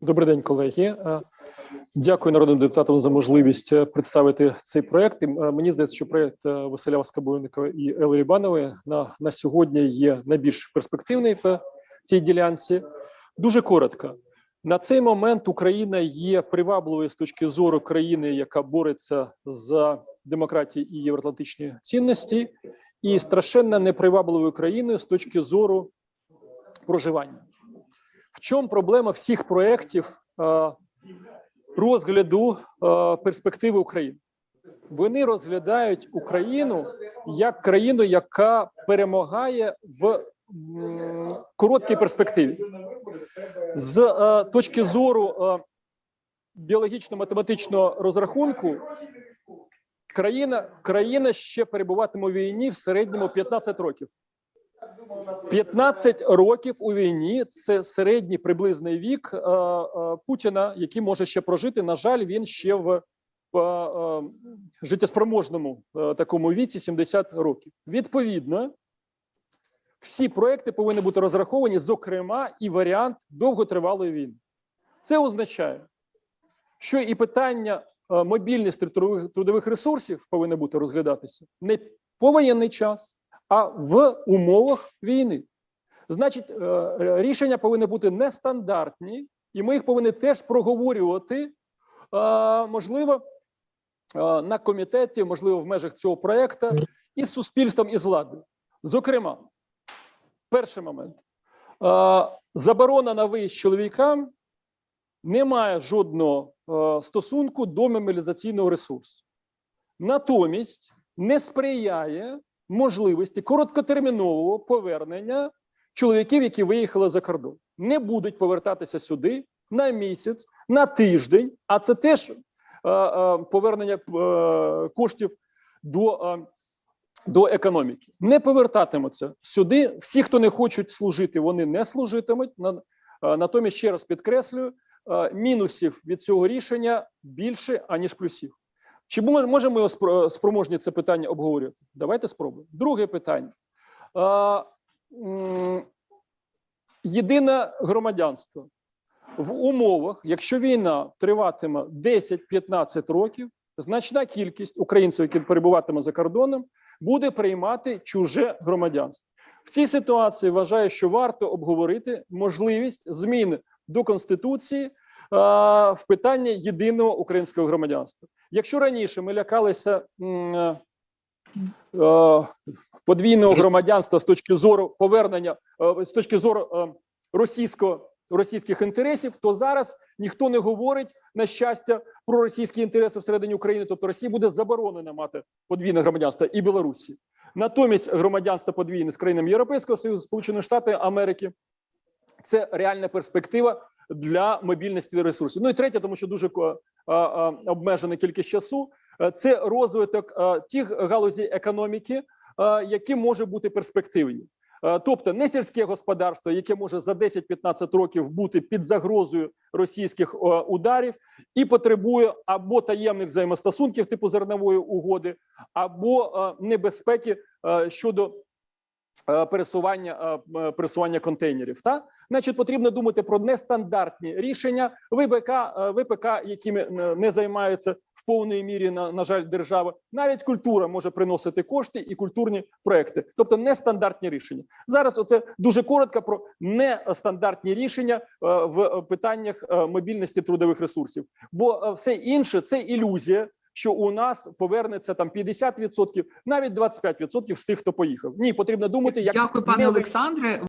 Добрий день, колеги. Е, Дякую народним депутатам за можливість е, представити цей проект. Е, Мені здається, що проект Василя Скабойника і Ели Рібанової на, на сьогодні є найбільш перспективний в цій ділянці. Дуже коротко. На цей момент Україна є привабливою з точки зору країни, яка бореться за демократію і євроатлантичні цінності, і страшенно непривабливою країною з точки зору проживання. В чому проблема всіх проєктів е, розгляду е, перспективи України? Вони розглядають Україну як країну, яка перемагає в короткій перспективі. З е, точки зору біологічно-математичного розрахунку, країна, країна ще перебуватиме у війні в середньому 15 років. 15 років у війні це середній приблизний вік е, е, Путіна, який може ще прожити. На жаль, він ще в, е, життєспроможному такому віці 70 років. Відповідно, всі проекти повинні бути розраховані, зокрема, і варіант довготривалої війни. Це означає, що і питання мобільності трудових, ресурсів повинно бути розглядатися не повоєнний час а в умовах війни. Значить, е, рішення повинні бути нестандартні, і ми їх повинні теж проговорювати, е, можливо, е, на комітеті, можливо, в межах цього проекту, із суспільством, і з владою. Зокрема, перший момент: заборона на виїзд чоловікам не має жодного стосунку до мобілізаційного ресурсу. Натомість не сприяє можливості короткотермінового повернення чоловіків, які виїхали за кордон, не будуть повертатися сюди на місяць, на тиждень, а це теж е, е, повернення е, коштів до, е, до економіки. Не повертатимуться сюди. Всі, хто не хочуть служити, вони не служитимуть. На, е, натомість, ще раз підкреслюю, е, мінусів від цього рішення більше аніж плюсів. Чи можемо спро- спроможні це питання обговорювати? Давайте спробуємо. Друге питання. Єдине громадянство в умовах, якщо війна триватиме 10-15 років, значна кількість українців, які перебуватиме за кордоном, буде приймати чуже громадянство. В цій ситуації вважаю, що варто обговорити можливість зміни до конституції в питанні єдиного українського громадянства. Якщо раніше ми лякалися е, е, подвійного громадянства з точки зору повернення е, з точки зору російського російських інтересів, то зараз ніхто не говорить на щастя про російські інтереси всередині України. Тобто Росії буде заборонено мати подвійне громадянство і Білорусі. Натомість громадянство подвійне з країнами Європейського Союзу, Сполучених Штатів Америки це реальна перспектива для мобільності ресурсів. Ну і третє, тому що дуже обмежена кількість часу. е, Це розвиток а, тих галузей економіки, які можуть бути перспективні. Е, Тобто не сільське господарство, яке може за 10-15 років бути під загрозою російських е, ударів, і потребує або таємних взаємостосунків типу зернової угоди, або е, небезпеки е, щодо е, пересування е, е, пересування контейнерів. Та значить, потрібно думати про нестандартні рішення ВПК, е, ВПК, якими е, не займаються в повній мірі на, на жаль, держава. Навіть культура може приносити кошти і культурні проекти, тобто нестандартні рішення. Зараз оце дуже коротко про нестандартні рішення е, в питаннях е, мобільності трудових ресурсів, бо е, все інше це ілюзія. Що у нас повернеться там 50%, навіть 25% з тих, хто поїхав. Ні, потрібно думати, як Дякую, пане не Олександре.